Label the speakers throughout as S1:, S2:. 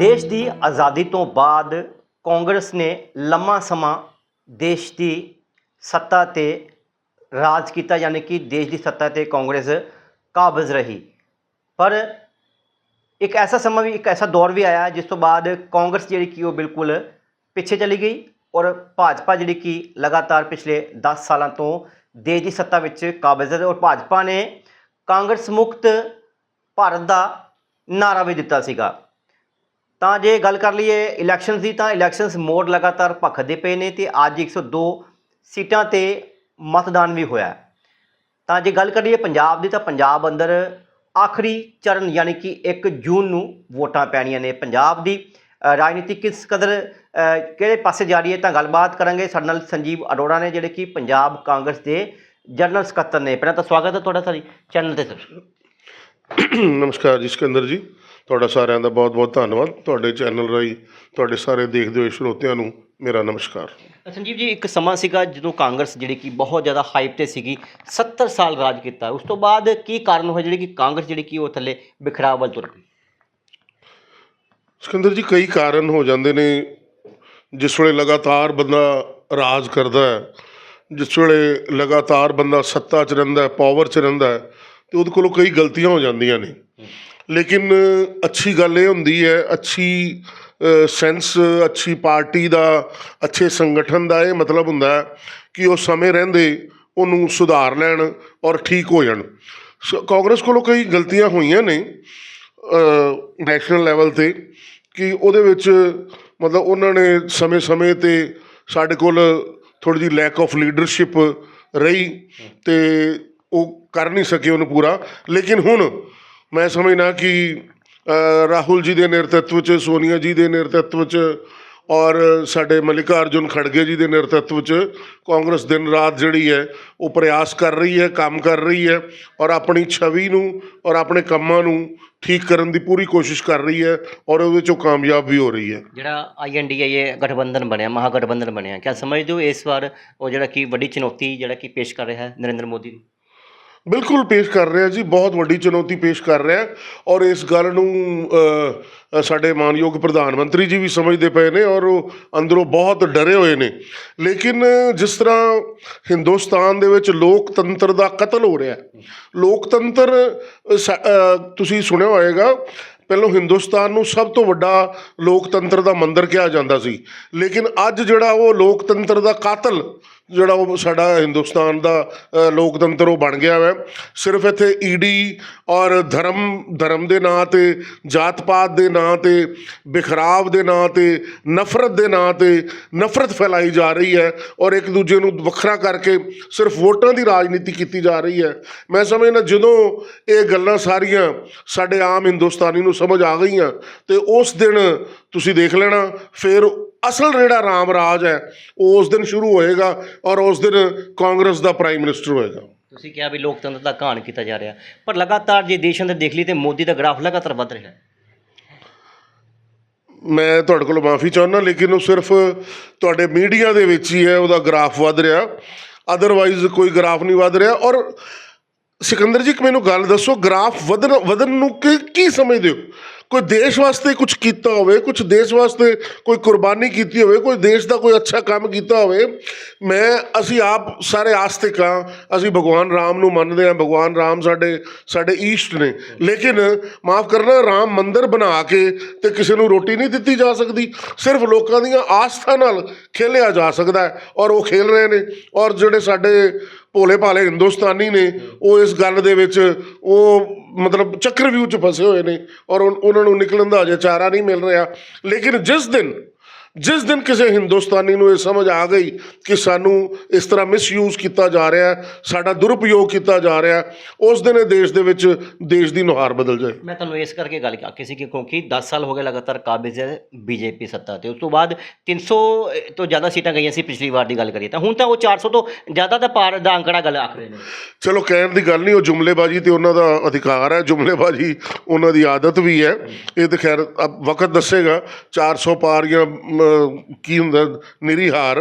S1: ਦੇਸ਼ ਦੀ ਆਜ਼ਾਦੀ ਤੋਂ ਬਾਅਦ ਕਾਂਗਰਸ ਨੇ ਲੰਮਾ ਸਮਾਂ ਦੇਸ਼ ਦੀ ਸੱਤਾ ਤੇ ਰਾਜ ਕੀਤਾ, ਯਾਨੀ ਕਿ ਦੇਸ਼ ਦੀ ਸੱਤਾ ਤੇ ਕਾਂਗਰਸ ਕਾਬਜ਼ ਰਹੀ। ਪਰ ਇੱਕ ਐਸਾ ਸਮਾਂ ਵੀ, ਇੱਕ ਐਸਾ ਦੌਰ ਵੀ ਆਇਆ ਜਿਸ ਤੋਂ ਬਾਅਦ ਕਾਂਗਰਸ ਜਿਹੜੀ ਕਿ ਉਹ ਬਿਲਕੁਲ ਪਿੱਛੇ ਚਲੀ ਗਈ ਔਰ ਭਾਜਪਾ ਜਿਹੜੀ ਕਿ ਲਗਾਤਾਰ ਪਿਛਲੇ 10 ਸਾਲਾਂ ਤੋਂ ਦੇਸ਼ ਦੀ ਸੱਤਾ ਵਿੱਚ ਕਾਬਜ਼ ਹੈ ਔਰ ਭਾਜਪਾ ਨੇ ਕਾਂਗਰਸ ਮੁਕਤ ਭਾਰਤ ਦਾ ਨਾਰਾ ਵੀ ਦਿੱਤਾ ਸੀਗਾ। ਤਾਂ ਜੇ ਗੱਲ ਕਰ ਲਈਏ ਇਲੈਕਸ਼ਨਸ ਦੀ, ਤਾਂ ਇਲੈਕਸ਼ਨਸ ਮੋਡ ਲਗਾਤਾਰ ਭਖਦੇ ਪਏ ਨੇ ਤੇ ਅੱਜ 102 ਸੀਟਾਂ ਤੇ ਮਤਦਾਨ ਵੀ ਹੋਇਆ ਤਾਂ ਜੇ ਗੱਲ ਕਰੀਏ ਪੰਜਾਬ ਦੀ, ਤਾਂ ਪੰਜਾਬ ਅੰਦਰ ਆਖਰੀ ਚਰਨ ਯਾਨੀ ਕਿ 1 ਜੂਨ ਨੂੰ ਵੋਟਾਂ ਪੈਣੀਆਂ ਨੇ। ਪੰਜਾਬ ਦੀ ਰਾਜਨੀਤੀ ਕਿਸ ਕਦਰ ਕਿਹੜੇ ਪਾਸੇ ਜਾ ਰਹੀ ਹੈ ਤਾਂ ਗੱਲਬਾਤ ਕਰਾਂਗੇ ਸਾਡੇ ਨਾਲ ਸੰਜੀਵ ਅਰੋੜਾ ਨੇ, ਜਿਹੜੇ ਕਿ ਪੰਜਾਬ ਕਾਂਗਰਸ ਦੇ ਜਨਰਲ ਸਕੱਤਰ ਨੇ। ਪਹਿਲਾਂ ਤਾਂ ਸਵਾਗਤ ਹੈ ਤੁਹਾਡਾ ਸਾਰੀ ਚੈਨਲ ਤੇ ਸਰ।
S2: ਨਮਸਕਾਰ ਜੀ, ਸਿਕੰਦਰ ਜੀ। ਤੁਹਾਡਾ ਸਾਰਿਆਂ ਦਾ ਬਹੁਤ-ਬਹੁਤ ਧੰਨਵਾਦ। ਤੁਹਾਡੇ ਚੈਨਲ ਰਾਹੀਂ ਤੁਹਾਡੇ ਸਾਰੇ ਦੇਖਦੇ ਹੋਏ ਸਰੋਤਿਆਂ ਨੂੰ ਮੇਰਾ ਨਮਸਕਾਰ।
S1: ਸੰਜੀਵ ਜੀ ਇੱਕ ਸਮਾਂ ਸੀਗਾ ਜਦੋਂ ਕਾਂਗਰਸ ਜਿਹੜੀ ਕਿ ਬਹੁਤ ਜ਼ਿਆਦਾ ਹਾਈਪ ਤੇ ਸੀਗੀ 70 ਸਾਲ ਰਾਜ ਕੀਤਾ। ਉਸ ਤੋਂ ਬਾਅਦ ਕੀ ਕਾਰਨ ਹੋਏ ਜਿਹੜੀ ਕਿ ਕਾਂਗਰਸ ਜਿਹੜੀ ਕਿ ਉਹ ਥੱਲੇ ਬਿਖਰਾਵ ਵੱਲ ਤੁਰ ਗਈ
S2: ਸਿਕੰਦਰ ਜੀ ਕਈ ਕਾਰਨ ਹੋ ਜਾਂਦੇ ਨੇ। ਜਿਸ ਵੇਲੇ ਲਗਾਤਾਰ ਬੰਦਾ ਰਾਜ ਕਰਦਾ ਹੈ ਜਿਸ ਵੇਲੇ ਲਗਾਤਾਰ ਬੰਦਾ ਸੱਤਾ 'ਚ ਰਹਿੰਦਾ ਹੈ ਪਾਵਰ 'ਚ ਰਹਿੰਦਾ ਹੈ ਤੇ ਉਹਦੇ ਕੋਲੋਂ ਕਈ ਗਲਤੀਆਂ ਹੋ ਜਾਂਦੀਆਂ ਨੇ। ਲੇਕਿਨ ਅੱਛੀ ਗੱਲ ਇਹ ਹੁੰਦੀ ਹੈ, ਅੱਛੀ ਸੈਂਸ ਅੱਛੀ ਪਾਰਟੀ ਦਾ, ਅੱਛੇ ਸੰਗਠਨ ਦਾ ਇਹ ਮਤਲਬ ਹੁੰਦਾ ਕਿ ਉਹ ਸਮੇਂ ਰਹਿੰਦੇ, ਉਹਨੂੰ ਸੁਧਾਰ ਲੈਣ ਔਰ ਠੀਕ ਹੋ ਜਾਣ। ਸ- ਕਾਂਗਰਸ ਕੋਲੋਂ ਕਈ ਗਲਤੀਆਂ ਹੋਈਆਂ ਨੇ ਨੈਸ਼ਨਲ ਲੈਵਲ ਤੇ, ਕਿ ਉਹਦੇ ਵਿੱਚ ਮਤਲਬ ਉਹਨਾਂ ਨੇ ਸਮੇਂ-ਸਮੇਂ ਤੇ ਸਾਡੇ ਕੋਲ ਥੋੜੀ ਜਿਹੀ ਲੈਕ ਆਫ ਲੀਡਰਸ਼ਿਪ ਰਹੀ ਤੇ ਉਹ ਕਰ ਨਹੀਂ ਸਕੇ ਉਹਨੂੰ ਪੂਰਾ। ਲੇਕਿਨ ਹੁਣ ਮੈਂ ਸਮਝਣਾ ਕਿ ਰਾਹੁਲ ਜੀ ਦੇ ਨੇਤਰਤਵ 'ਚ, ਸੋਨੀਆ ਜੀ ਦੇ ਨੇਤਰਤਵ 'ਚ ਔਰ ਸਾਡੇ ਮਲਿਕਾਰਜੁਨ ਖੜਗੇ ਜੀ ਦੇ ਨੇਤਰਤਵ 'ਚ ਕਾਂਗਰਸ ਦਿਨ ਰਾਤ ਜਿਹੜੀ ਹੈ, ਉਹ ਪ੍ਰਯਾਸ ਕਰ ਰਹੀ ਹੈ, ਕੰਮ ਕਰ ਰਹੀ ਹੈ ਔਰ ਆਪਣੀ ਛਵੀ ਨੂੰ ਔਰ ਆਪਣੇ ਕੰਮਾਂ ਨੂੰ ਠੀਕ ਕਰਨ ਦੀ ਪੂਰੀ ਕੋਸ਼ਿਸ਼ ਕਰ ਰਹੀ ਹੈ ਔਰ ਉਹਦੇ 'ਚੋਂ ਕਾਮਯਾਬ ਵੀ ਹੋ ਰਹੀ ਹੈ।
S1: ਜਿਹੜਾ ਆਈਐਨਡੀਏ ਗਠਬੰਧਨ ਬਣਿਆ, ਮਹਾਗਠਬੰਧਨ ਬਣਿਆ, ਕਿਆ ਸਮਝਦੇ ਹੋ ਇਸ ਵਾਰ ਉਹ ਜਿਹੜਾ ਕਿ ਵੱਡੀ ਚੁਣੌਤੀ ਜਿਹੜਾ ਕਿ ਪੇਸ਼ ਕਰ ਰਿਹਾ ਹੈ ਨਰਿੰਦਰ ਮੋਦੀ
S2: ਬਿਲਕੁਲ ਪੇਸ਼ ਕਰ ਰਿਹਾ ਜੀ, ਬਹੁਤ ਵੱਡੀ ਚੁਣੌਤੀ ਪੇਸ਼ ਕਰ ਰਿਹਾ ਔਰ ਇਸ ਗੱਲ ਨੂੰ ਸਾਡੇ ਮਾਨਯੋਗ ਪ੍ਰਧਾਨ ਮੰਤਰੀ ਜੀ ਵੀ ਸਮਝਦੇ ਪਏ ਨੇ ਔਰ ਉਹ ਅੰਦਰੋਂ ਬਹੁਤ ਡਰੇ ਹੋਏ ਨੇ। ਲੇਕਿਨ ਜਿਸ ਤਰ੍ਹਾਂ ਹਿੰਦੁਸਤਾਨ ਦੇ ਵਿੱਚ ਲੋਕਤੰਤਰ ਦਾ ਕਤਲ ਹੋ ਰਿਹਾ ਲੋਕਤੰਤਰ ਤੁਸੀਂ ਸੁਣਿਆ ਹੋਏਗਾ ਪਹਿਲਾਂ ਹਿੰਦੁਸਤਾਨ ਨੂੰ ਸਭ ਤੋਂ ਵੱਡਾ ਲੋਕਤੰਤਰ ਦਾ ਮੰਦਰ ਕਿਹਾ ਜਾਂਦਾ ਸੀ। ਲੇਕਿਨ ਅੱਜ ਜਿਹੜਾ ਉਹ ਲੋਕਤੰਤਰ ਦਾ ਕਾਤਲ, ਜਿਹੜਾ ਉਹ ਸਾਡਾ ਹਿੰਦੁਸਤਾਨ ਦਾ ਲੋਕਤੰਤਰ ਉਹ ਬਣ ਗਿਆ ਹੈ ਸਿਰਫ ਇੱਥੇ ਈਡੀ ਔਰ ਧਰਮ ਧਰਮ ਦੇ ਨਾਂ ਤੇ ਜਾਤ ਪਾਤ ਦੇ ਨਾਂ ਤੇ, ਬਿਖਰਾਵ ਦੇ ਨਾਂ ਤੇ, ਨਫ਼ਰਤ ਦੇ ਨਾਂ ਤੇ ਨਫ਼ਰਤ ਫੈਲਾਈ ਜਾ ਰਹੀ ਹੈ ਔਰ ਇੱਕ ਦੂਜੇ ਨੂੰ ਵੱਖਰਾ ਕਰਕੇ ਸਿਰਫ ਵੋਟਾਂ ਦੀ ਰਾਜਨੀਤੀ ਕੀਤੀ ਜਾ ਰਹੀ ਹੈ। ਮੈਂ ਸਮਝਦਾ ਜਦੋਂ ਇਹ ਗੱਲਾਂ ਸਾਰੀਆਂ ਸਾਡੇ ਆਮ ਹਿੰਦੁਸਤਾਨੀ ਨੂੰ ਸਮਝ ਆ ਗਈਆਂ ਤੇ ਉਸ ਦਿਨ ਤੁਸੀਂ ਦੇਖ ਲੈਣਾ ਫਿਰ ਅਸਲ ਜਿਹੜਾ ਰਾਮ ਰਾਜ ਹੈ ਉਹ ਉਸ ਦਿਨ ਸ਼ੁਰੂ ਹੋਏਗਾ ਔਰ ਉਸ ਦਿਨ ਕਾਂਗਰਸ ਦਾ ਪ੍ਰਾਈਮ ਮਿਨਿਸਟਰ ਹੋਏਗਾ।
S1: ਤੁਸੀਂ ਕਿਹਾ ਵੀ ਲੋਕਤੰਤਰ ਦਾ ਘਾਣ ਕੀਤਾ ਜਾ ਰਿਹਾ ਪਰ ਲਗਾਤਾਰ ਜੇ ਦੇਸ਼ ਅੰਦਰ ਦੇਖ ਲਈ ਤੇ ਮੋਦੀ ਦਾ ਗ੍ਰਾਫ ਲਗਾਤਾਰ ਵੱਧ ਰਿਹਾ। ਹੈ
S2: ਮੈਂ ਤੁਹਾਡੇ ਕੋਲ ਮਾਫੀ ਚਾਹੁੰਦਾ ਲੇਕਿਨ ਉਹ ਸਿਰਫ ਤੁਹਾਡੇ ਮੀਡੀਆ ਦੇ ਵਿੱਚ ਹੀ ਹੈ ਉਹਦਾ ਗ੍ਰਾਫ ਵੱਧ ਰਿਹਾ। ਅਦਰਵਾਈਜ਼ ਕੋਈ ਗ੍ਰਾਫ ਨਹੀਂ ਵੱਧ ਰਿਹਾ ਔਰ ਸਿਕੰਦਰ ਜੀ ਇੱਕ ਮੈਨੂੰ ਗੱਲ ਦੱਸੋ, ਗ੍ਰਾਫ ਵਧਣ ਵਧਣ ਨੂੰ ਕੀ ਕੀ ਸਮਝਦੇ ਹੋ? ਕੋਈ ਦੇਸ਼ ਵਾਸਤੇ ਕੁਝ ਕੀਤਾ ਹੋਵੇ ਕੁਝ ਦੇਸ਼ ਵਾਸਤੇ ਕੋਈ ਕੁਰਬਾਨੀ ਕੀਤੀ ਹੋਵੇ, ਕੋਈ ਦੇਸ਼ ਦਾ ਕੋਈ ਅੱਛਾ ਕੰਮ ਕੀਤਾ ਹੋਵੇ, ਮੈਂ, ਅਸੀਂ ਆਪ ਸਾਰੇ ਆਸਤਿਕ ਹਾਂ, ਅਸੀਂ ਭਗਵਾਨ ਰਾਮ ਨੂੰ ਮੰਨਦੇ ਹਾਂ, ਭਗਵਾਨ ਰਾਮ ਸਾਡੇ ਸਾਡੇ ਈਸ਼ਟ ਨੇ। ਲੇਕਿਨ ਮਾਫ ਕਰਨਾ, ਰਾਮ ਮੰਦਰ ਬਣਾ ਕੇ ਤੇ ਕਿਸੇ ਨੂੰ ਰੋਟੀ ਨਹੀਂ ਦਿੱਤੀ ਜਾ ਸਕਦੀ, ਸਿਰਫ ਲੋਕਾਂ ਦੀਆਂ ਆਸਥਾ ਨਾਲ ਖੇਲਿਆ ਜਾ ਸਕਦਾ ਹੈ ਔਰ ਉਹ ਖੇਲ ਰਹੇ ਨੇ ਔਰ ਜਿਹੜੇ ਸਾਡੇ ਭੋਲੇ ਭਾਲੇ ਹਿੰਦੁਸਤਾਨੀ ਨੇ ਉਹ ਇਸ ਗੱਲ ਦੇ ਵਿੱਚ ਉਹ ਮਤਲਬ ਚੱਕਰਵਿਊਹ 'ਚ ਫਸੇ ਹੋਏ ਨੇ ਔਰ ਉਹਨਾਂ ਨੂੰ ਨਿਕਲਣ ਦਾ ਅਜੇ ਚਾਰਾ ਨਹੀਂ ਮਿਲ ਰਿਹਾ। ਲੇਕਿਨ ਜਿਸ ਦਿਨ ਜਿਸ ਦਿਨ ਕਿਸੇ ਹਿੰਦੁਸਤਾਨੀ ਨੂੰ ਇਹ ਸਮਝ ਆ ਗਈ ਕਿ ਸਾਨੂੰ ਇਸ ਤਰ੍ਹਾਂ ਮਿਸਯੂਜ਼ ਕੀਤਾ ਜਾ ਰਿਹਾ ਹੈ ਸਾਡਾ ਦੁਰਉਪਯੋਗ ਕੀਤਾ ਜਾ ਰਿਹਾ ਹੈ ਉਸ ਦਿਨ ਇਹ ਦੇਸ਼ ਦੇ ਵਿੱਚ ਦੇਸ਼ ਦੀ ਨੁਹਾਰ ਬਦਲ ਜਾਏ।
S1: ਮੈਂ ਤੁਹਾਨੂੰ ਇਸ ਕਰਕੇ ਗੱਲ ਆਖੀ ਸੀ ਕਿ ਕਿਉਂਕਿ 10 ਸਾਲ ਹੋ ਗਏ ਲਗਾਤਾਰ ਕਾਬਜ਼ ਹੈ ਬੀਜੇਪੀ ਸੱਤਾ ਤੇ। ਉਸ ਤੋਂ ਬਾਅਦ 300 ਤੋਂ ਜ਼ਿਆਦਾ ਸੀਟਾਂ ਗਈਆਂ ਸੀ ਪਿਛਲੀ ਵਾਰ ਦੀ ਗੱਲ ਕਰੀਏ ਤਾਂ। ਹੁਣ ਤਾਂ ਉਹ 400 ਤੋਂ ਜ਼ਿਆਦਾ ਦਾ ਪਾਰ ਦਾ ਅੰਕੜਾ ਗੱਲ ਆਖ ਰਹੇ ਨੇ।
S2: ਚਲੋ ਕਹਿਣ ਦੀ ਗੱਲ ਨਹੀਂ ਉਹ ਜੁਮਲੇਬਾਜ਼ੀ ਤੇ ਉਹਨਾਂ ਦਾ ਅਧਿਕਾਰ ਹੈ ਜੁਮਲੇਬਾਜ਼ੀ ਉਹਨਾਂ ਦੀ ਆਦਤ ਵੀ ਹੈ। ਇਹ ਤਾਂ ਖੈਰ ਅਬ ਵਕਤ ਦੱਸੇਗਾ 400 ਪਾਰ ਜਾਂ ਕੀ ਹੁੰਦਾ ਨਿਰੀ ਹਾਰ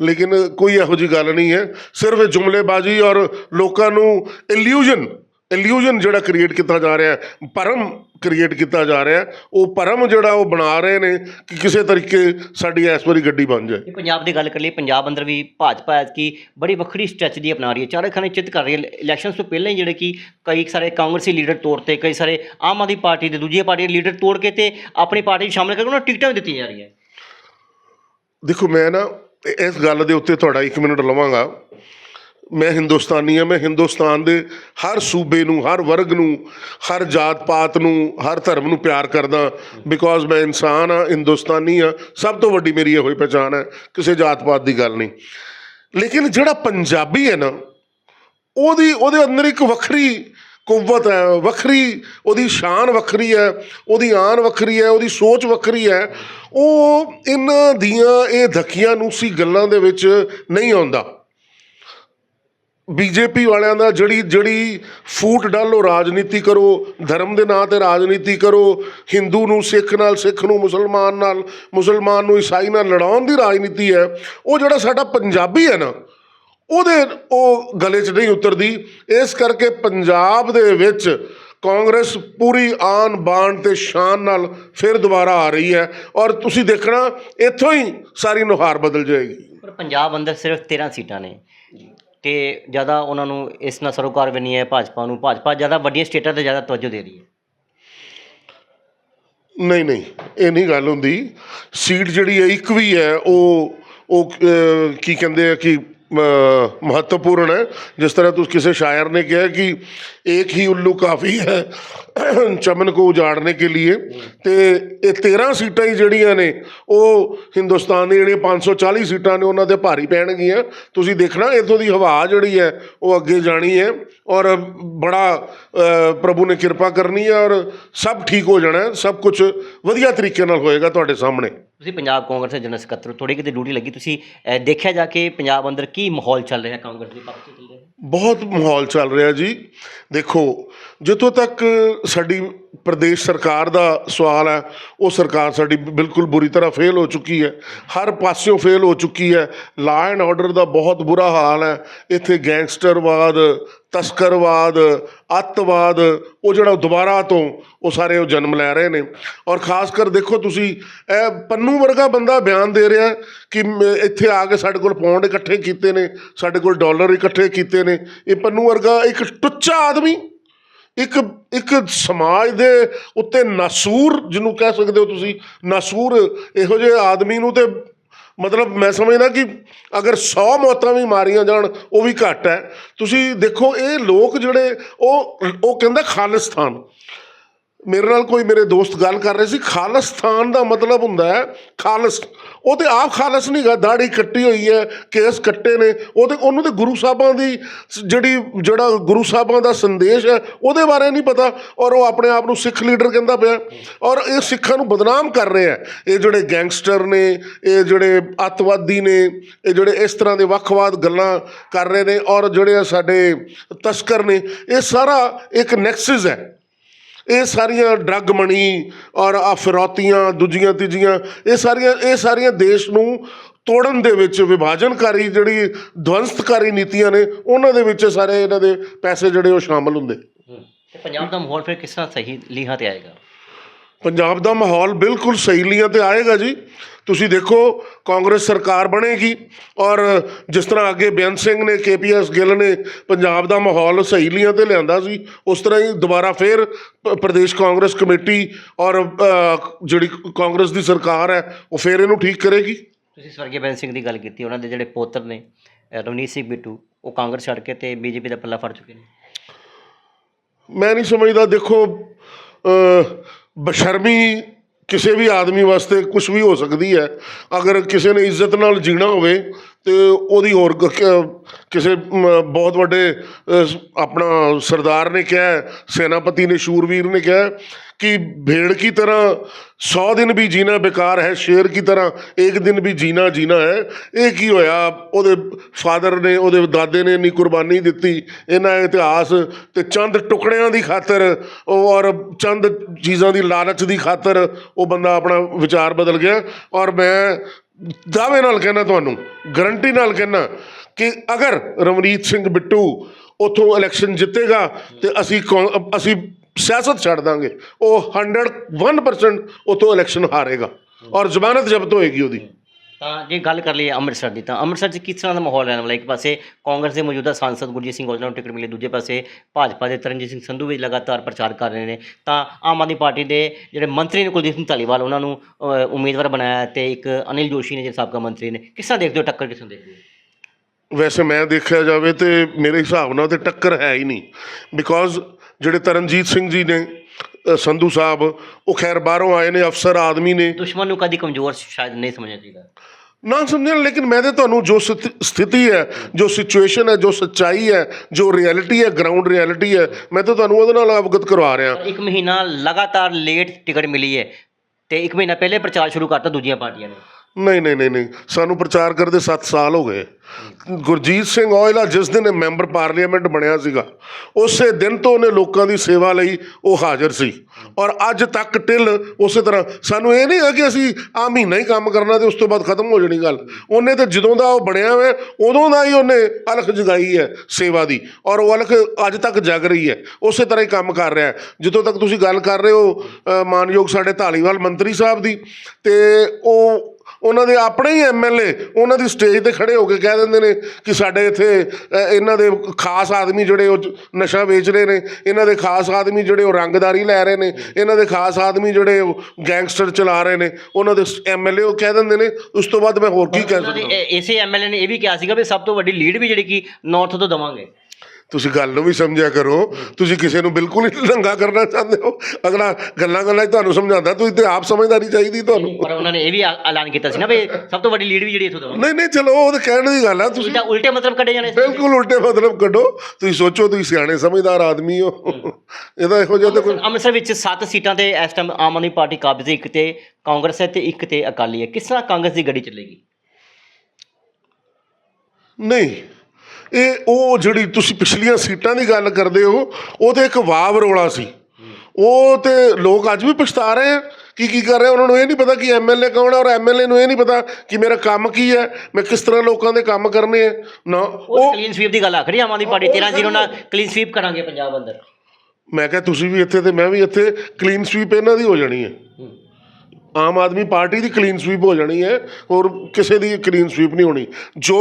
S2: ਲੇਕਿਨ ਕੋਈ ਇਹੋ ਜੀ ਗੱਲ ਨਹੀਂ ਹੈ। ਸਿਰਫ ਜੁਮਲੇਬਾਜ਼ੀ ਔਰ ਲੋਕਾਂ ਨੂੰ ਇਲੂਜਨ ਇਲੂਜਨ ਜਿਹੜਾ ਕ੍ਰੀਏਟ ਕੀਤਾ ਜਾ ਰਿਹਾ ਹੈ, ਭਰਮ ਕ੍ਰੀਏਟ ਕੀਤਾ ਜਾ ਰਿਹਾ ਉਹ ਪਰਮ ਜਿਹੜਾ ਉਹ ਬਣਾ ਰਹੇ ਨੇ ਕਿ ਕਿਸੇ ਤਰੀਕੇ ਸਾਡੀ ਇਸ ਵਾਰੀ ਗੱਡੀ ਬਣ ਜਾਏ।
S1: ਪੰਜਾਬ ਦੀ ਗੱਲ ਕਰ ਲਈ ਪੰਜਾਬ ਅੰਦਰ ਵੀ ਭਾਜਪਾ ਐਤਕੀ ਬੜੀ ਵੱਖਰੀ ਸਟ੍ਰੈਟਜੀ ਅਪਣਾ ਰਹੀ ਹੈ। ਚਾਰੇ ਖਾਨੇ ਚਿੱਤ ਕਰ ਰਹੀ ਹੈ। ਇਲੈਕਸ਼ਨਸ ਤੋਂ ਪਹਿਲਾਂ ਹੀ ਜਿਹੜੇ ਕਿ ਕਈ ਸਾਰੇ ਕਾਂਗਰਸੀ ਲੀਡਰ ਤੋੜਤੇ ਕਈ ਸਾਰੇ ਆਮ ਆਦਮੀ ਪਾਰਟੀ ਦੇ ਦੂਜੀਆਂ ਪਾਰਟੀ ਦੇ ਲੀਡਰ ਤੋੜ ਕੇ ਤੇ ਆਪਣੀ ਪਾਰਟੀ 'ਚ ਸ਼ਾਮਲ ਕਰਕੇ ਉਹਨਾਂ ਨੂੰ ਟਿਕਟਾਂ ਵੀ ਦਿੱਤੀਆਂ ਜਾ ਰਹੀਆਂ।
S2: ਦੇਖੋ, ਮੈਂ ਨਾ ਇਸ ਗੱਲ ਦੇ ਉੱਤੇ ਤੁਹਾਡਾ 1 ਮਿੰਟ ਲਵਾਂਗਾ। ਮੈਂ ਹਿੰਦੁਸਤਾਨੀ ਆ ਮੈਂ ਹਿੰਦੁਸਤਾਨ ਦੇ ਹਰ ਸੂਬੇ ਨੂੰ, ਹਰ ਵਰਗ ਨੂੰ, ਹਰ ਜਾਤ ਪਾਤ ਨੂੰ, ਹਰ ਧਰਮ ਨੂੰ ਪਿਆਰ ਕਰਦਾ ਬਿਕੋਜ਼ ਮੈਂ ਇਨਸਾਨ ਆ ਹਿੰਦੁਸਤਾਨੀ ਆ ਸਭ ਤੋਂ ਵੱਡੀ ਮੇਰੀ ਇਹੋ ਹੀ ਪਛਾਣ ਹੈ, ਕਿਸੇ ਜਾਤ ਪਾਤ ਦੀ ਗੱਲ ਨਹੀਂ। ਲੇਕਿਨ ਜਿਹੜਾ ਪੰਜਾਬੀ ਹੈ ਨਾ, ਉਹਦੀ, ਉਹਦੇ ਅੰਦਰ ਇੱਕ ਵੱਖਰੀ ਕੁਵਤ ਹੈ, ਵੱਖਰੀ, ਉਹਦੀ ਸ਼ਾਨ ਵੱਖਰੀ ਹੈ, ਉਹਦੀ ਆਨ ਵੱਖਰੀ ਹੈ, ਉਹਦੀ ਸੋਚ ਵੱਖਰੀ ਹੈ। ਉਹ ਇਹਨਾਂ ਦੀਆਂ ਇਹ ਧੱਕੀਆਂ ਨੂਸੀ ਗੱਲਾਂ ਦੇ ਵਿੱਚ ਨਹੀਂ ਆਉਂਦਾ। ਬੀਜੇਪੀ ਵਾਲਿਆਂ ਦਾ ਜਿਹੜੀ ਜਿਹੜੀ ਫੂਟ ਡਾਲੋ ਰਾਜਨੀਤੀ ਕਰੋ, ਧਰਮ ਦੇ ਨਾਂ ਤੇ ਰਾਜਨੀਤੀ ਕਰੋ, ਹਿੰਦੂ ਨੂੰ ਸਿੱਖ ਨਾਲ ਸਿੱਖ ਨੂੰ, ਮੁਸਲਮਾਨ ਨਾਲ, ਮੁਸਲਮਾਨ ਨੂੰ ਈਸਾਈ ਨਾਲ ਲੜਾਉਣ ਦੀ ਰਾਜਨੀਤੀ ਹੈ, ਉਹ ਜਿਹੜਾ ਸਾਡਾ ਪੰਜਾਬੀ ਹੈ ਨਾ ਉਹਦੇ ਉਹ ਗਲੇ 'ਚ ਨਹੀਂ ਉਤਰਦੀ। ਇਸ ਕਰਕੇ ਪੰਜਾਬ ਦੇ ਵਿੱਚ ਕਾਂਗਰਸ ਪੂਰੀ ਆਨ ਬਾਣ ਤੇ ਸ਼ਾਨ ਨਾਲ ਫਿਰ ਦੁਬਾਰਾ ਆ ਰਹੀ ਹੈ ਔਰ ਤੁਸੀਂ ਦੇਖਣਾ ਇੱਥੋਂ ਹੀ ਸਾਰੀ ਨੁਹਾਰ ਬਦਲ ਜਾਏਗੀ।
S1: ਪਰ ਪੰਜਾਬ ਅੰਦਰ ਸਿਰਫ 13 ਸੀਟਾਂ ਨੇ ਤੇ ਜ਼ਿਆਦਾ ਉਹਨਾਂ ਨੂੰ ਇਸ ਨਾਲ ਸਰੋਕਾਰ ਵੀ ਨਹੀਂ ਹੈ ਭਾਜਪਾ ਨੂੰ। ਭਾਜਪਾ ਜ਼ਿਆਦਾ ਵੱਡੀਆਂ ਸਟੇਟਾਂ ਤੇ ਜ਼ਿਆਦਾ ਤਵੱਜੋ ਦੇ ਰਹੀ ਹੈ।
S2: ਨਹੀਂ ਨਹੀਂ ਇਹ ਨਹੀਂ ਗੱਲ ਹੁੰਦੀ। ਸੀਟ ਜਿਹੜੀ ਹੈ ਇੱਕ ਵੀ ਹੈ ਉਹ ਉਹ ਕੀ ਕਹਿੰਦੇ ਆ ਕਿ ਮਹੱਤਵਪੂਰਨ ਹੈ। ਜਿਸ ਤਰ੍ਹਾਂ ਤੁਸੀਂ ਕਿਸੇ ਸ਼ਾਇਰ ਨੇ ਕਿਹਾ ਕਿ ਇੱਕ ਹੀ ਉੱਲੂ ਕਾਫੀ ਹੈ, ਚਮਨ ਕੋ ਉਜਾੜਨੇ ਕੇ लिए ਤੇ ਇਹ 13 ਸੀਟਾਂ ਹੀ ਜਿਹੜੀਆਂ ਨੇ, ਉਹ ਹਿੰਦੁਸਤਾਨ ਦੀਆਂ ਜਿਹੜੀਆਂ 540 ਸੀਟਾਂ ਨੇ, ਉਹਨਾਂ 'ਤੇ ਭਾਰੀ ਪੈਣਗੀਆਂ। ਤੁਸੀਂ ਦੇਖਣਾ, ਇੱਥੋਂ ਦੀ ਹਵਾ ਜਿਹੜੀ ਹੈ, ਉਹ ਅੱਗੇ ਜਾਣੀ ਹੈ। ਔਰ ਬੜਾ ਪ੍ਰਭੂ ਨੇ ਕਿਰਪਾ ਕਰਨੀ ਹੈ ਔਰ ਸਭ ਠੀਕ ਹੋ ਜਾਣਾ ਸਭ ਕੁਝ ਵਧੀਆ ਤਰੀਕੇ ਨਾਲ ਹੋਏਗਾ ਤੁਹਾਡੇ ਸਾਹਮਣੇ।
S1: ਤੁਸੀਂ ਪੰਜਾਬ ਕਾਂਗਰਸ ਦੇ ਜਨਰਲ ਸਕੱਤਰ ਹੋ, ਥੋੜੀ ਕਿਤੇ ਡਿਊਟੀ ਲੱਗੀ? ਤੁਸੀਂ ਅਹ, ਦੇਖਿਆ ਜਾ ਕੇ ਪੰਜਾਬ ਅੰਦਰ ਕੀ ਮਾਹੌਲ ਚੱਲ ਰਿਹਾ ਕਾਂਗਰਸ ਦੇ ਪੱਖ ਤੋਂ ਚੱਲ ਰਿਹਾ?
S2: ਬਹੁਤ ਮਾਹੌਲ ਚੱਲ ਰਿਹਾ ਜੀ। ਦੇਖੋ ਜਿੱਥੋਂ ਤੱਕ ਸਾਡੀ ਪ੍ਰਦੇਸ਼ ਸਰਕਾਰ ਦਾ ਸਵਾਲ ਹੈ, ਉਹ ਸਰਕਾਰ ਸਾਡੀ ਬਿਲਕੁਲ ਬੁਰੀ ਤਰ੍ਹਾਂ ਫੇਲ ਹੋ ਚੁੱਕੀ ਹੈ। ਹਰ ਪਾਸਿਓਂ ਫੇਲ ਹੋ ਚੁੱਕੀ ਹੈ। ਲਾ ਐਂਡ ਆਰਡਰ ਦਾ ਬਹੁਤ ਬੁਰਾ ਹਾਲ ਹੈ। ਇੱਥੇ ਗੈਂਗਸਟਰਵਾਦ, ਤਸਕਰਵਾਦ, ਅੱਤਵਾਦ, ਉਹ ਜਿਹੜਾ ਦੁਬਾਰਾ ਤੋਂ ਉਹ ਸਾਰੇ ਉਹ ਜਨਮ ਲੈ ਰਹੇ ਨੇ। ਔਰ ਖਾਸ ਕਰ ਦੇਖੋ ਤੁਸੀਂ, ਇਹ ਪੰਨੂ ਵਰਗਾ ਬੰਦਾ ਬਿਆਨ ਦੇ ਰਿਹਾ ਕਿ ਇੱਥੇ ਆ ਕੇ ਸਾਡੇ ਕੋਲ ਪੌਂਡ ਇਕੱਠੇ ਕੀਤੇ ਨੇ, ਸਾਡੇ ਕੋਲ ਡਾਲਰ ਇਕੱਠੇ ਕੀਤੇ ਨੇ। ਇਹ ਪੰਨੂ ਵਰਗਾ ਇੱਕ ਟੁੱਚਾ ਆਦਮੀ ਇੱਕ ਇੱਕ ਸਮਾਜ ਦੇ ਉੱਤੇ ਨਾਸੂਰ ਜਿਹਨੂੰ ਕਹਿ ਸਕਦੇ ਹੋ ਤੁਸੀਂ, ਨਾਸੂਰ ਇਹੋ ਜਿਹੇ ਆਦਮੀ ਨੂੰ ਤੇ ਮਤਲਬ ਮੈਂ ਸਮਝਦਾ ਕਿ ਅਗਰ 100 ਮੌਤਾਂ ਵੀ ਮਾਰੀਆਂ ਜਾਣ, ਉਹ ਵੀ ਘੱਟ ਹੈ। ਤੁਸੀਂ ਦੇਖੋ, ਇਹ ਲੋਕ ਜਿਹੜੇ, ਉਹ ਉਹ ਕਹਿੰਦਾ ਖਾਲਿਸਤਾਨ। ਮੇਰੇ ਨਾਲ ਕੋਈ ਮੇਰੇ ਦੋਸਤ ਗੱਲ ਕਰ ਰਹੇ ਸੀ। ਖਾਲਿਸਤਾਨ ਦਾ ਮਤਲਬ ਹੁੰਦਾ ਹੈ ਖਾਲਸ। ਉਹ ਤੇ ਆਪ ਖਾਲਸ ਨਹੀਂ ਗਾ ਦਾੜੀ ਕੱਟੀ ਹੋਈ ਹੈ, ਕੇਸ ਕੱਟੇ ਨੇ। ਉਹ ਉਹਦੇ ਉਹਨੂੰ ਤੇ ਗੁਰੂ ਸਾਹਿਬਾਂ ਦੀ ਜਿਹੜੀ, ਜਿਹੜਾ ਗੁਰੂ ਸਾਹਿਬਾਂ ਦਾ ਸੰਦੇਸ਼ ਹੈ, ਉਹਦੇ ਬਾਰੇ ਨਹੀਂ ਪਤਾ। ਔਰ ਉਹ ਆਪਣੇ ਆਪ ਨੂੰ ਸਿੱਖ ਲੀਡਰ ਕਹਿੰਦਾ ਪਿਆ। ਔਰ ਇਹ ਸਿੱਖਾਂ ਨੂੰ ਬਦਨਾਮ ਕਰ ਰਿਹਾ ਹੈ। ਇਹ ਜਿਹੜੇ ਗੈਂਗਸਟਰ ਨੇ, ਇਹ ਜਿਹੜੇ ਅੱਤਵਾਦੀ ਨੇ, ਇਹ ਜਿਹੜੇ ਇਸ ਤਰ੍ਹਾਂ ਦੇ ਵੱਖਵਾਦ ਗੱਲਾਂ ਕਰ ਰਹੇ ਨੇ। ਔਰ ਜਿਹੜੇ ਸਾਡੇ ਤਸਕਰ ਨੇ, ਇਹ ਸਾਰਾ ਇੱਕ ਨੈਕਸਸ ਹੈ। ਇਹ ਸਾਰੀਆਂ ਡਰੱਗ ਮਣੀ ਔਰ ਆ ਫਿਰੌਤੀਆਂ ਦੂਜੀਆਂ, ਤੀਜੀਆਂ, ਇਹ ਸਾਰੀਆਂ ਇਹ ਸਾਰੀਆਂ ਦੇਸ਼ ਨੂੰ ਤੋੜਨ ਦੇ ਵਿੱਚ ਵਿਭਾਜਨਕਾਰੀ ਜਿਹੜੀ ਧਵੰਸਤਕਾਰੀ ਨੀਤੀਆਂ ਨੇ, ਉਹਨਾਂ ਦੇ ਵਿੱਚ ਸਾਰੇ ਇਹਨਾਂ ਦੇ ਪੈਸੇ ਜਿਹੜੇ ਉਹ ਸ਼ਾਮਲ ਹੁੰਦੇ।
S1: ਪੰਜਾਬ ਦਾ ਮਾਹੌਲ ਫਿਰ ਕਿਸ ਤਰ੍ਹਾਂ ਸਹੀ ਲੀਹਾਂ ਤੇ ਆਏਗਾ?
S2: ਪੰਜਾਬ ਦਾ ਮਾਹੌਲ ਬਿਲਕੁਲ ਸਹੀਲੀਆਂ ਤੇ ਆਏਗਾ ਜੀ। ਤੁਸੀਂ ਦੇਖੋ ਕਾਂਗਰਸ ਸਰਕਾਰ ਬਣੇਗੀ ਔਰ ਜਿਸ ਤਰ੍ਹਾਂ ਅੱਗੇ ਬੇਅੰਤ ਸਿੰਘ ਨੇ ਕੇਪੀਐਸ ਗਿੱਲ ਨੇ ਪੰਜਾਬ ਦਾ ਮਾਹੌਲ ਸਹੀਲੀਆਂ ਤੇ ਲਿਆਂਦਾ ਸੀ ਉਸ ਤਰ੍ਹਾਂ ਹੀ ਦੁਬਾਰਾ ਫੇਰ ਪ੍ਰਦੇਸ਼ ਕਾਂਗਰਸ ਕਮੇਟੀ ਔਰ ਜਿਹੜੀ ਕਾਂਗਰਸ ਦੀ ਸਰਕਾਰ ਹੈ ਉਹ ਫੇਰ ਇਹਨੂੰ ਠੀਕ ਕਰੇਗੀ।
S1: ਤੁਸੀਂ ਸਵਰਗੀ ਬੈਂਸ ਸਿੰਘ ਦੀ ਗੱਲ ਕੀਤੀ ਉਹਨਾਂ ਦੇ ਜਿਹੜੇ ਪੋਤਰ ਨੇ ਰਵਨੀਤ ਸਿੰਘ ਬਿੱਟੂ ਉਹ ਕਾਂਗਰਸ ਛੱਡ ਕੇ ਤੇ ਬੀਜੇਪੀ ਦਾ ਪੱਲਾ ਫੜ ਚੁੱਕੇ ਨੇ।
S2: ਮੈਂ ਨਹੀਂ ਸਮਝਦਾ ਦੇਖੋ ਬਸ਼ਰਮੀ ਕਿਸੇ ਵੀ ਆਦਮੀ ਵਾਸਤੇ ਕੁਛ ਵੀ ਹੋ ਸਕਦੀ ਹੈ। ਅਗਰ ਕਿਸੇ ਨੇ ਇੱਜ਼ਤ ਨਾਲ ਜੀਣਾ ਹੋਵੇ ਤਾਂ ਉਹਦੀ ਹੋਰ ਕਿਸੇ ਬਹੁਤ ਵੱਡੇ ਆਪਣਾ ਸਰਦਾਰ ਨੇ ਕਿਹਾ ਸੈਨਾਪਤੀ ਨੇ, ਸ਼ੂਰਵੀਰ ਨੇ ਕਿਹਾ ਕਿ ਭੇੜ ਕੀ ਤਰ੍ਹਾਂ सौ ਦਿਨ ਵੀ ਜੀਣਾ ਬੇਕਾਰ ਹੈ, ਸ਼ੇਰ ਕੀ ਤਰ੍ਹਾਂ, ਇੱਕ ਦਿਨ ਵੀ ਜੀਣਾ ਜੀਣਾ ਹੈ। ਇਹ ਕੀ ਹੋਇਆ? ਉਹਦੇ ਫਾਦਰ ਨੇ, ਉਹਦੇ ਦਾਦੇ ਨੇ ਇੰਨੀ ਕੁਰਬਾਨੀ ਦਿੱਤੀ। ਇਹਨਾਂ ਇਤਿਹਾਸ ਤੇ ਚੰਦ ਟੁਕੜਿਆਂ ਦੀ ਖਾਤਰ, ਉਹ ਔਰ ਚੰਦ ਚੀਜ਼ਾਂ ਦੀ ਲਾਲਚ ਦੀ ਖਾਤਰ ਉਹ ਬੰਦਾ ਆਪਣਾ ਵਿਚਾਰ ਬਦਲ ਗਿਆ। ਔਰ ਮੈਂ ਦਾਅਵੇ ਨਾਲ ਕਹਿੰਦਾ ਤੁਹਾਨੂੰ ਗਰੰਟੀ ਨਾਲ ਕਹਿੰਦਾ ਕਿ ਅਗਰ ਰਮਰੀਤ ਸਿੰਘ ਬਿੱਟੂ ਉਥੋਂ ਇਲੈਕਸ਼ਨ ਜਿੱਤੇਗਾ ਤੇ ਅਸੀਂ ਅਸੀਂ ਸਿਆਸਤ ਛੱਡ ਦਾਂਗੇ। ਉਹ 101% ਉਥੋਂ ਇਲੈਕਸ਼ਨ ਹਾਰੇਗਾ ਔਰ ਜ਼ਮਾਨਤ ਜ਼ਬਤ ਹੋਏਗੀ ਉਹਦੀ।
S1: ਤਾਂ ਜੇ ਗੱਲ ਕਰ ਲਈਏ ਅੰਮ੍ਰਿਤਸਰ ਦੀ ਤਾਂ ਅੰਮ੍ਰਿਤਸਰ 'ਚ ਕਿਸ ਤਰ੍ਹਾਂ ਦਾ ਮਾਹੌਲ ਰਹਿਣ ਵਾਲਾ? ਇੱਕ ਪਾਸੇ ਕਾਂਗਰਸ ਦੇ ਮੌਜੂਦਾ ਸਾਂਸਦ ਗੁਰਜੀਤ ਸਿੰਘ ਔਜਲਾ ਨੂੰ ਟਿਕਟ ਮਿਲੀ, ਦੂਜੇ ਪਾਸੇ ਭਾਜਪਾ ਦੇ ਤਰਨਜੀਤ ਸਿੰਘ ਸੰਧੂ ਵੀ ਲਗਾਤਾਰ ਪ੍ਰਚਾਰ ਕਰ ਰਹੇ ਨੇ। ਤਾਂ ਆਮ ਆਦਮੀ ਪਾਰਟੀ ਦੇ ਜਿਹੜੇ ਮੰਤਰੀ ਨੇ ਕੁਲਦੀਪ ਸਿੰਘ ਧਾਲੀਵਾਲ, ਉਹਨਾਂ ਨੂੰ ਉਮੀਦਵਾਰ ਬਣਾਇਆ ਤੇ ਇੱਕ ਅਨਿਲ ਜੋਸ਼ੀ ਨੇ ਜਿਹੜੇ ਸਾਬਕਾ ਮੰਤਰੀ ਨੇ। ਕਿਸ ਤਰ੍ਹਾਂ ਦੇਖਦੇ ਹੋ ਟੱਕਰ ਕਿਸ ਤਰ੍ਹਾਂ ਦੇਖਦੇ ਹੋ?
S2: ਵੈਸੇ ਮੈਂ ਦੇਖਿਆ ਜਾਵੇ ਤੇ ਮੇਰੇ ਹਿਸਾਬ ਨਾਲ ਤੇ ਟੱਕਰ ਹੈ ਹੀ ਨਹੀਂ। ਬਿਕੋਜ਼ ਜਿਹੜੇ ਤਰਨਜੀਤ ਸਿੰਘ ਜੀ ਨੇ ਸੰਧੂ ਸਾਹਿਬ ਉਹ ਖੈਰ ਬਾਹਰੋਂ ਆਏ ਨੇ ਅਫਸਰ ਆਦਮੀ ਨੇ।
S1: ਦੁਸ਼ਮਣ ਨੂੰ ਕਦੀ ਕਮਜ਼ੋਰ ਸ਼ਾਇਦ ਨਹੀਂ ਸਮਝਣਾ ਚਾਹੀਦਾ।
S2: ਨਾ ਸਮਝਣ ਲੇਕਿਨ ਮੈਂ ਤੇ ਤੁਹਾਨੂੰ ਜੋ ਸਥਿ- ਸਥਿਤੀ ਹੈ ਜੋ ਸਿਚੁਏਸ਼ਨ ਹੈ ਜੋ ਸੱਚਾਈ ਹੈ ਜੋ ਰਿਐਲਿਟੀ ਹੈ ਗਰਾਊਂਡ ਰਿਐਲਿਟੀ ਹੈ ਮੈਂ ਤਾਂ ਤੁਹਾਨੂੰ ਉਹਦੇ ਨਾਲ ਅਵਗਤ ਕਰਵਾ ਰਿਹਾ।
S1: ਇੱਕ ਮਹੀਨਾ ਲਗਾਤਾਰ ਲੇਟ ਟਿਕਟ ਮਿਲੀ ਹੈ ਤੇ ਇੱਕ ਮਹੀਨਾ ਪਹਿਲੇ ਪ੍ਰਚਾਰ ਸ਼ੁਰੂ ਕਰਤਾ ਦੂਜੀਆਂ ਪਾਰਟੀਆਂ ਨੇ।
S2: ਨਹੀਂ ਨਹੀਂ ਨਹੀਂ ਨਹੀਂ। ਸਾਨੂੰ ਪ੍ਰਚਾਰ ਕਰਦੇ 7 ਸਾਲ ਹੋ ਗਏ। ਗੁਰਜੀਤ ਸਿੰਘ ਔਇਲਾ ਜਿਸ ਦਿਨ ਮੈਂਬਰ ਪਾਰਲੀਮੈਂਟ ਬਣਿਆ ਸੀਗਾ, ਉਸੇ ਦਿਨ ਤੋਂ ਉਹਨੇ ਲੋਕਾਂ ਦੀ ਸੇਵਾ ਲਈ ਉਹ ਹਾਜ਼ਰ ਸੀ। ਔਰ ਅੱਜ ਤੱਕ ਟਿਲ ਉਸੇ ਤਰ੍ਹਾਂ, ਸਾਨੂੰ ਇਹ ਨਹੀਂ ਹੈ ਕਿ ਅਸੀਂ ਆ ਮਹੀਨਾ ਹੀ ਕੰਮ ਕਰਨਾ ਤੇ ਉਸ ਤੋਂ ਬਾਅਦ ਖਤਮ ਹੋ ਜਾਣੀ ਗੱਲ। ਉਹਨੇ ਤੇ ਜਦੋਂ ਦਾ ਉਹ ਬਣਿਆ ਹੋਇਆ ਉਦੋਂ ਦਾ ਹੀ ਉਹਨੇ ਅਲਖ ਜਗਾਈ ਹੈ ਸੇਵਾ ਦੀ। ਔਰ ਉਹ ਅਲਖ ਅੱਜ ਤੱਕ ਜਗ ਰਹੀ ਹੈ, ਉਸੇ ਤਰ੍ਹਾਂ ਹੀ ਕੰਮ ਕਰ ਰਿਹਾ ਜਦੋਂ ਤੱਕ ਤੁਸੀਂ ਗੱਲ ਕਰ ਰਹੇ ਹੋ ਮਾਨਯੋਗ ਸਾਡੇ ਧਾਲੀਵਾਲ ਮੰਤਰੀ ਸਾਹਿਬ ਦੀ, ਤੇ ਉਹ ਉਹਨਾਂ ਦੇ ਆਪਣੇ ਹੀ ਐਮਐਲਏ ਉਹਨਾਂ ਦੀ ਸਟੇਜ ਤੇ ਖੜੇ ਹੋ ਕੇ ਕਹਿ ਦਿੰਦੇ ਨੇ ਕਿ ਸਾਡੇ ਇੱਥੇ ਇਹਨਾਂ ਦੇ ਖਾਸ ਆਦਮੀ ਜਿਹੜੇ ਉਹ ਨਸ਼ਾ ਵੇਚ ਰਹੇ ਨੇ ਇਹਨਾਂ ਦੇ ਖਾਸ ਆਦਮੀ ਜਿਹੜੇ ਉਹ ਰੰਗਦਾਰੀ ਲੈ ਰਹੇ ਨੇ ਇਹਨਾਂ ਦੇ ਖਾਸ ਆਦਮੀ ਜਿਹੜੇ ਉਹ ਗੈਂਗਸਟਰ ਚਲਾ ਰਹੇ ਨੇ ਉਹਨਾਂ ਦੇ ਐਮਐਲਏ ਉਹ ਕਹਿ ਦਿੰਦੇ ਨੇ ਉਸ ਤੋਂ ਬਾਅਦ ਮੈਂ ਹੋਰ ਕੀ ਕਹਿ ਸਕਦਾ?
S1: ਇਸੇ ਐਮਐਲਏ ਨੇ ਇਹ ਵੀ ਕਿਹਾ ਸੀਗਾ ਵੀ ਸਭ ਤੋਂ ਵੱਡੀ ਲੀਡ ਵੀ ਜਿਹੜੀ ਕਿ ਨਾਰਥ ਤੋਂ ਦਵਾਂਗੇ।
S2: ਤੁਸੀਂ ਗੱਲ ਨੂੰ ਵੀ ਸਮਝਿਆ ਕਰੋ। ਤੁਸੀਂ ਕਿਸੇ ਨੂੰ ਬਿਲਕੁਲ ਹੀ ਨੰਗਾ ਕਰਨਾ ਚਾਹੁੰਦੇ ਹੋ। ਅਗਲਾ ਗੱਲਾਂ ਗੱਲਾਂ 'ਚ ਤੁਹਾਨੂੰ ਸਮਝਾਉਂਦਾ। ਤੁਸੀਂ ਤੇ ਆਪ ਸਮਝਦਾਰੀ ਚਾਹੀਦੀ ਤੁਹਾਨੂੰ।
S1: ਪਰ ਉਹਨਾਂ ਨੇ ਇਹ ਵੀ ਐਲਾਨ ਕੀਤਾ ਸੀ ਨਾ ਵੀ ਸਭ ਤੋਂ ਵੱਡੀ ਲੀਡ ਵੀ ਜਿਹੜੀ ਇੱਥੋਂ ਦਵਾਂਗੇ
S2: ਨਹੀਂ ਨਹੀਂ ਚਲੋ ਉਹ ਤਾਂ ਕਹਿਣ ਦੀ ਗੱਲ ਆ। ਤੁਸੀਂ
S1: ਉਲਟਾ ਉਲਟੇ ਮਤਲਬ ਕੱਢੇ ਜਾਣੇ ਸੀ।
S2: ਬਿਲਕੁਲ ਉਲਟੇ ਮਤਲਬ ਕੱਢੋ। ਤੁਸੀਂ ਸੋਚੋ ਤੁਸੀਂ ਸਿਆਣੇ ਸਮਝਦਾਰ ਆਦਮੀ ਹੋ। ਇਹਦਾ ਇਹੋ ਜਿਹਾ ਤਾਂ ਕੋਈ
S1: ਅੰਮ੍ਰਿਤਸਰ ਵਿੱਚ 7 ਸੀਟਾਂ ਤੇ ਇਸ ਟਾਈਮ ਆਮ ਆਦਮੀ ਪਾਰਟੀ ਕਾਬਜ਼ ਹੈ ਇੱਕ ਤੇ ਕਾਂਗਰਸ ਹੈ ਤੇ ਇੱਕ ਤੇ ਅਕਾਲੀ ਹੈ। ਕਿਸ ਤਰ੍ਹਾਂ ਕਾਂਗਰਸ ਦੀ ਗੱਡੀ ਚੱਲੇਗੀ?
S2: ਨਹੀਂ। ਇਹ ਉਹ ਜਿਹੜੀ ਤੁਸੀਂ ਪਿਛਲੀਆਂ ਸੀਟਾਂ ਦੀ ਗੱਲ ਕਰਦੇ ਹੋ ਉਹ ਤੇ ਇੱਕ ਵਾਵ ਰੋਲਾ ਸੀ। ਉਹ ਤੇ ਲੋਕ ਅੱਜ ਵੀ ਪਛਤਾ ਰਹੇ ਆ। ਕੀ ਕੀ ਕਰ ਰਹੇ ਉਹਨਾਂ ਨੂੰ ਇਹ ਨਹੀਂ ਪਤਾ ਕਿ ਐਮਐਲਏ ਕੌਣ ਹੈ ਔਰ ਐਮਐਲਏ ਨੂੰ ਇਹ ਨਹੀਂ ਪਤਾ ਕਿ ਮੇਰਾ ਕੰਮ ਕੀ ਹੈ ਮੈਂ ਕਿਸ ਤਰ੍ਹਾਂ ਲੋਕਾਂ ਦੇ ਕੰਮ ਕਰਨੇ ਆ। ਨਾ
S1: ਉਹ ਕਲੀਨ ਸਵੀਪ ਦੀ ਗੱਲ ਆਖਰੀ ਆਮ ਆਦਮੀ ਪਾਰਟੀ। 13 ਜ਼ੀਰੋ ਨਾਲ ਕਲੀਨ ਸਵੀਪ ਕਰਾਂਗੇ ਪੰਜਾਬ ਅੰਦਰ।
S2: ਮੈਂ ਕਿਹਾ ਤੁਸੀਂ ਵੀ ਇੱਥੇ ਤੇ ਮੈਂ ਵੀ ਇੱਥੇ ਕਲੀਨ ਸਵੀਪ ਇਹਨਾਂ ਦੀ ਹੋ ਜਾਣੀ ਹੈ। ਆਮ ਆਦਮੀ ਪਾਰਟੀ ਦੀ ਕਲੀਨ ਸਵੀਪ ਹੋ ਜਾਣੀ ਹੈ ਔਰ ਕਿਸੇ ਦੀ ਕਲੀਨ ਸਵੀਪ ਨਹੀਂ ਹੋਣੀ। ਜੋ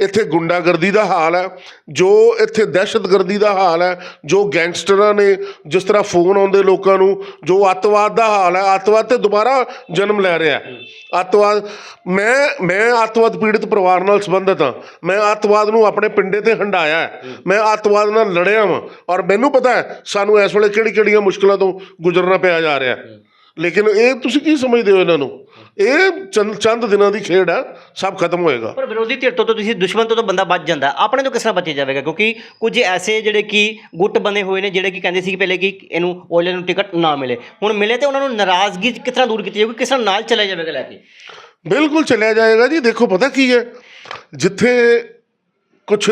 S2: ਇੱਥੇ ਗੁੰਡਾਗਰਦੀ ਦਾ ਹਾਲ ਹੈ, ਜੋ ਇੱਥੇ ਦਹਿਸ਼ਤਗਰਦੀ ਦਾ ਹਾਲ ਹੈ, ਜੋ ਗੈਂਗਸਟਰਾਂ ਨੇ ਜਿਸ ਤਰ੍ਹਾਂ ਫੋਨ ਆਉਂਦੇ ਲੋਕਾਂ ਨੂੰ, ਜੋ ਅੱਤਵਾਦ ਦਾ ਹਾਲ ਹੈ, ਅੱਤਵਾਦ ਤੇ ਦੁਬਾਰਾ ਜਨਮ ਲੈ ਰਿਹਾ ਹੈ। ਅੱਤਵਾਦ, ਮੈਂ ਮੈਂ ਅੱਤਵਾਦ ਪੀੜਿਤ ਪਰਿਵਾਰ ਨਾਲ ਸੰਬੰਧਿਤ ਹਾਂ। ਮੈਂ ਅੱਤਵਾਦ ਨੂੰ ਆਪਣੇ ਪਿੰਡੇ ਤੇ ਹੰਡਾਇਆ ਹੈ। ਮੈਂ ਅੱਤਵਾਦ ਨਾਲ ਲੜਿਆ ਵਾਂ। ਔਰ ਮੈਨੂੰ ਪਤਾ ਹੈ, ਸਾਨੂੰ ਇਸ ਵੇਲੇ ਕਿਹੜੀ ਕਿਹੜੀਆਂ ਮੁਸ਼ਕਲਾਂ ਤੋਂ ਗੁਜ਼ਰਨਾ ਪਿਆ ਜਾ ਰਿਹਾ ਹੈ। ਲੇਕਿਨ ਇਹ ਤੁਸੀਂ ਕੀ ਸਮਝਦੇ ਹੋ ਇਹਨਾਂ ਨੂੰ? ਇਹ ਚੰਦ ਚੰਦ ਦਿਨਾਂ ਦੀ ਖੇਡ ਹੈ ਸਭ ਖਤਮ ਹੋਏਗਾ।
S1: ਪਰ ਵਿਰੋਧੀ ਧਿਰ ਤੋਂ ਤਾਂ ਤੁਸੀਂ ਦੁਸ਼ਮਣ ਤੋਂ ਤਾਂ ਬੰਦਾ ਬਚ ਜਾਂਦਾ ਆਪਣੇ ਤੋਂ ਕਿਸ ਤਰ੍ਹਾਂ ਬਚਿਆ ਜਾਵੇਗਾ? ਕਿਉਂਕਿ ਕੁਝ ਐਸੇ ਜਿਹੜੇ ਕਿ ਗੁੱਟ ਬਣੇ ਹੋਏ ਨੇ ਜਿਹੜੇ ਕਿ ਕਹਿੰਦੇ ਸੀ ਕਿ ਪਹਿਲੇ ਕਿ ਇਹਨੂੰ ਓਲੇ ਨੂੰ ਟਿਕਟ ਨਾ ਮਿਲੇ। ਹੁਣ ਮਿਲੇ ਤੇ ਉਹਨਾਂ ਨੂੰ ਨਾਰਾਜ਼ਗੀ ਕਿਸ ਤਰ੍ਹਾਂ ਦੂਰ ਕੀਤੀ ਜਾਊਗੀ? ਕਿਸ ਤਰ੍ਹਾਂ ਨਾਲ ਚਲਿਆ ਜਾਵੇਗਾ ਲੈ ਕੇ?
S2: ਬਿਲਕੁਲ ਚੱਲਿਆ ਜਾਏਗਾ ਜੀ। ਦੇਖੋ ਪਤਾ ਕੀ ਹੈ? ਜਿੱਥੇ ਕੁਝ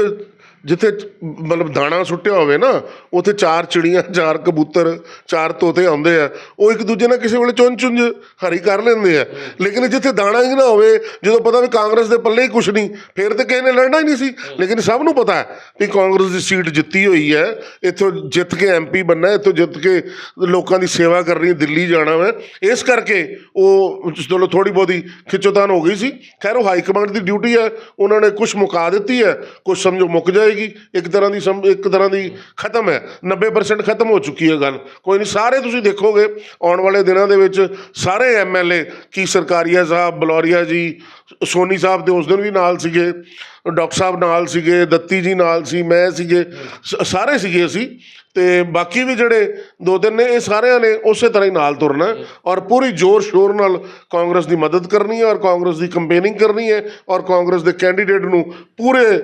S2: ਜਿੱਥੇ ਮਤਲਬ ਦਾਣਾ ਸੁੱਟਿਆ ਹੋਵੇ ਨਾ, ਉੱਥੇ ਚਾਰ ਚਿੜੀਆਂ, ਚਾਰ ਕਬੂਤਰ, ਚਾਰ ਤੋਤੇ ਆਉਂਦੇ ਆ। ਉਹ ਇੱਕ ਦੂਜੇ ਨਾਲ ਕਿਸੇ ਵੇਲੇ ਚੁੰਝ ਚੁੰਝ ਹਰੀ ਕਰ ਲੈਂਦੇ ਆ। ਲੇਕਿਨ ਜਿੱਥੇ ਦਾਣਾ ਹੀ ਨਾ ਹੋਵੇ, ਜਦੋਂ ਪਤਾ ਵੀ ਕਾਂਗਰਸ ਦੇ ਪੱਲੇ ਹੀ ਕੁਝ ਨਹੀਂ, ਫਿਰ ਤੇ ਕਿਸੇ ਨੇ ਲੜਨਾ ਹੀ ਨਹੀਂ ਸੀ। ਲੇਕਿਨ ਸਭ ਨੂੰ ਪਤਾ ਹੈ ਵੀ ਕਾਂਗਰਸ ਦੀ ਸੀਟ ਜਿੱਤੀ ਹੋਈ ਹੈ, ਇੱਥੋਂ ਜਿੱਤ ਕੇ ਐਮਪੀ ਬੰਨਾ ਇੱਥੋਂ ਜਿੱਤ ਕੇ ਲੋਕਾਂ ਦੀ ਸੇਵਾ ਕਰਨੀ, ਦਿੱਲੀ ਜਾਣਾ ਵਾ। ਇਸ ਕਰਕੇ ਉਹ ਚਲੋ ਥੋੜੀ ਬਹੁਤੀ ਖਿੱਚੋਤਾਨ ਹੋ ਗਈ ਸੀ। ਖੈਰ, ਉਹ ਹਾਈ ਕਮਾਂਡ ਦੀ ਡਿਊਟੀ ਹੈ, ਉਹਨਾਂ ਨੇ ਕੁਝ ਮੁਕਾ ਦਿੱਤੀ ਹੈ ਕੁਝ ਸਮਝੋ ਮੁੱਕ ਜਾਏਗੀ, ਇੱਕ ਤਰ੍ਹਾਂ ਦੀ ਸਮ- ਇੱਕ ਤਰ੍ਹਾਂ ਦੀ ਖਤਮ ਹੈ। 90% ਖਤਮ ਹੋ ਚੁੱਕੀ ਹੈ ਗੱਲ। ਕੋਈ ਨਹੀਂ, ਸਾਰੇ ਤੁਸੀਂ ਦੇਖੋਗੇ, ਆਉਣ ਵਾਲੇ ਦਿਨਾਂ ਦੇ ਵਿੱਚ ਸਾਰੇ ਐਮਐਲਏ ਕੀ ਸਰਕਾਰੀਆ ਸਾਹਿਬ, ਬਲੌਰੀਆ ਜੀ, ਸੋਨੀ ਸਾਹਿਬ ਦੇ ਉਸ ਦਿਨ ਵੀ ਨਾਲ ਸੀਗੇ, ਡਾਕਟਰ ਸਾਹਿਬ ਨਾਲ ਸੀਗੇ, ਦੱਤੀ ਜੀ ਨਾਲ ਸੀ, ਮੈਂ ਸੀਗੇ ਸਾਰੇ ਸੀਗੇ ਅਸੀਂ। ਤੇ ਬਾਕੀ ਵੀ ਜਿਹੜੇ ਦੋ ਤਿੰਨ ਨੇ, ਇਹ ਸਾਰਿਆਂ ਨੇ ਉਸੇ ਤਰ੍ਹਾਂ ਹੀ ਨਾਲ ਤੁਰਨਾ ਔਰ ਪੂਰੀ ਜ਼ੋਰ ਸ਼ੋਰ ਨਾਲ ਕਾਂਗਰਸ ਦੀ ਮਦਦ ਕਰਨੀ ਹੈ ਔਰ ਕਾਂਗਰਸ ਦੀ ਕੰਪੇਨਿੰਗ ਕਰਨੀ ਹੈ ਔਰ ਕਾਂਗਰਸ ਦੇ ਕੈਂਡੀਡੇਟ ਨੂੰ ਪੂਰੇ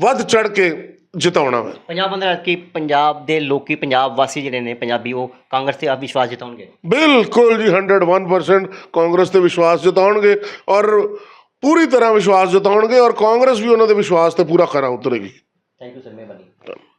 S2: ਵੱਧ ਚੜ ਕੇ ਜਿਤਾਉਣਾ ਹੈ
S1: ਪੰਜਾਬ ਅੰਦਰ ਕਿ ਪੰਜਾਬ ਦੇ ਲੋਕੀ ਪੰਜਾਬ ਵਾਸੀ ਜਿਹੜੇ ਨੇ ਪੰਜਾਬੀ ਉਹ ਕਾਂਗਰਸ ਤੇ ਆਪ ਵਿਸ਼ਵਾਸ ਜਤਾਉਣਗੇ।
S2: ਬਿਲਕੁਲ ਜੀ 101% ਕਾਂਗਰਸ ਤੇ ਵਿਸ਼ਵਾਸ ਜਤਾਉਣਗੇ ਔਰ ਪੂਰੀ ਤਰ੍ਹਾਂ ਵਿਸ਼ਵਾਸ ਜਤਾਉਣਗੇ ਔਰ ਕਾਂਗਰਸ ਵੀ ਉਹਨਾਂ ਦੇ ਵਿਸ਼ਵਾਸ ਤੇ ਪੂਰਾ ਖਰਾ ਉਤਰੇਗੀ।
S1: ਥੈਂਕ ਯੂ ਸਰ ਮਿਹਰਬਾਨੀ।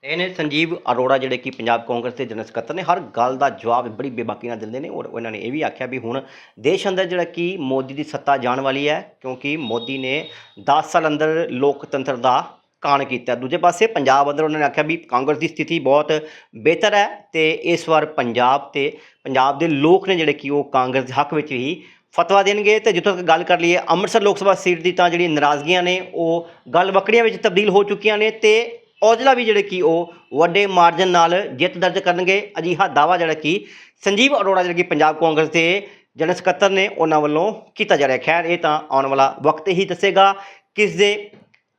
S1: ਇਹ ਨੇ ਸੰਜੀਵ ਅਰੋੜਾ ਜਿਹੜੇ ਕਿ ਪੰਜਾਬ ਕਾਂਗਰਸ ਦੇ ਜਨਰਲ ਸਕੱਤਰ ਨੇ ਹਰ ਗੱਲ ਦਾ ਜਵਾਬ ਬੜੀ ਬੇਬਾਕੀ ਨਾਲ ਦਿੰਦੇ ਨੇ ਔਰ ਉਹਨਾਂ ਨੇ ਇਹ ਵੀ ਆਖਿਆ ਵੀ ਹੁਣ ਦੇਸ਼ ਅੰਦਰ ਜਿਹੜਾ ਕਿ ਮੋਦੀ ਦੀ ਸੱਤਾ ਜਾਣ ਵਾਲੀ ਹੈ ਕਿਉਂਕਿ ਮੋਦੀ ਨੇ 10 ਸਾਲ ਅੰਦਰ ਲੋਕਤੰਤਰ ਦਾ ਕਾਣ ਕੀਤਾ। ਦੂਜੇ ਪਾਸੇ ਪੰਜਾਬ ਅੰਦਰ ਉਹਨਾਂ ਨੇ ਆਖਿਆ ਵੀ ਕਾਂਗਰਸ ਦੀ ਸਥਿਤੀ ਬਹੁਤ ਬਿਹਤਰ ਹੈ ਤੇ ਇਸ ਵਾਰ ਪੰਜਾਬ ਤੇ ਪੰਜਾਬ ਦੇ ਲੋਕ ਨੇ ਜਿਹੜੇ ਕਿ ਉਹ ਕਾਂਗਰਸ ਦੇ ਹੱਕ ਵਿੱਚ ਹੀ ਫਤਵਾ ਦੇਣਗੇ ਤੇ ਜਿੱਥੋਂ ਤੱਕ ਗੱਲ ਕਰ ਲਈਏ ਅੰਮ੍ਰਿਤਸਰ ਲੋਕ ਸਭਾ ਸੀਟ ਦੀ ਤਾਂ ਜਿਹੜੀ ਨਾਰਾਜ਼ਗੀਆਂ ਨੇ ਉਹ ਗੱਲ ਵਕੜੀਆਂ ਵਿੱਚ ਤਬਦੀਲ ਹੋ ਚੁੱਕੀਆਂ ਨੇ ਤੇ ਔਜਲਾ ਵੀ ਜਿਹੜੇ ਕਿ ਉਹ ਵੱਡੇ ਮਾਰਜਨ ਨਾਲ ਜਿੱਤ ਦਰਜ ਕਰਨਗੇ। ਅਜਿਹਾ ਦਾਵਾ ਜਿਹੜਾ ਕਿ ਸੰਜੀਵ ਅਰੋੜਾ ਜਿਹੜੇ ਕਿ ਪੰਜਾਬ ਕਾਂਗਰਸ ਦੇ ਜਨਰਲ ਸਕੱਤਰ ਨੇ ਉਹਨਾਂ ਵੱਲੋਂ ਕੀਤਾ ਜਾ ਰਿਹਾ। ਖੈਰ, ਇਹ ਤਾਂ ਆਉਣ ਵਾਲਾ ਵਕਤ ਹੀ ਦੱਸੇਗਾ। ਕਿਸ ਦੇ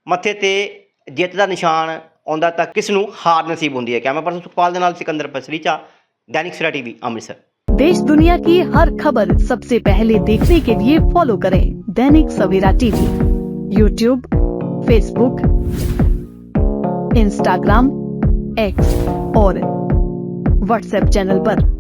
S1: ਮੱਥੇ ਤੇ ਜਿੱਤ ਦਾ ਨਿਸ਼ਾਨ ਆਉਂਦਾ ਤਾਂ ਕਿਸ ਨੂੰ ਹਾਰ ਨਸੀਬ ਹੁੰਦੀ ਹੈ ਕੈਮਰਾ ਪਰਸਨ ਸੁਖਪਾਲ ਦੇ ਨਾਲ ਸਿਕੰਦਰ ਪਸਰੀਚਾ ਦੈਨਿਕ ਸਵੇਰਾ ਟੀਵੀ ਅੰਮ੍ਰਿਤਸਰ
S3: देश दुनिया की हर खबर सबसे पहले देखने के लिए फॉलो करें Dainik Savera TV YouTube Facebook Instagram X और व्हाट्सएप चैनल पर।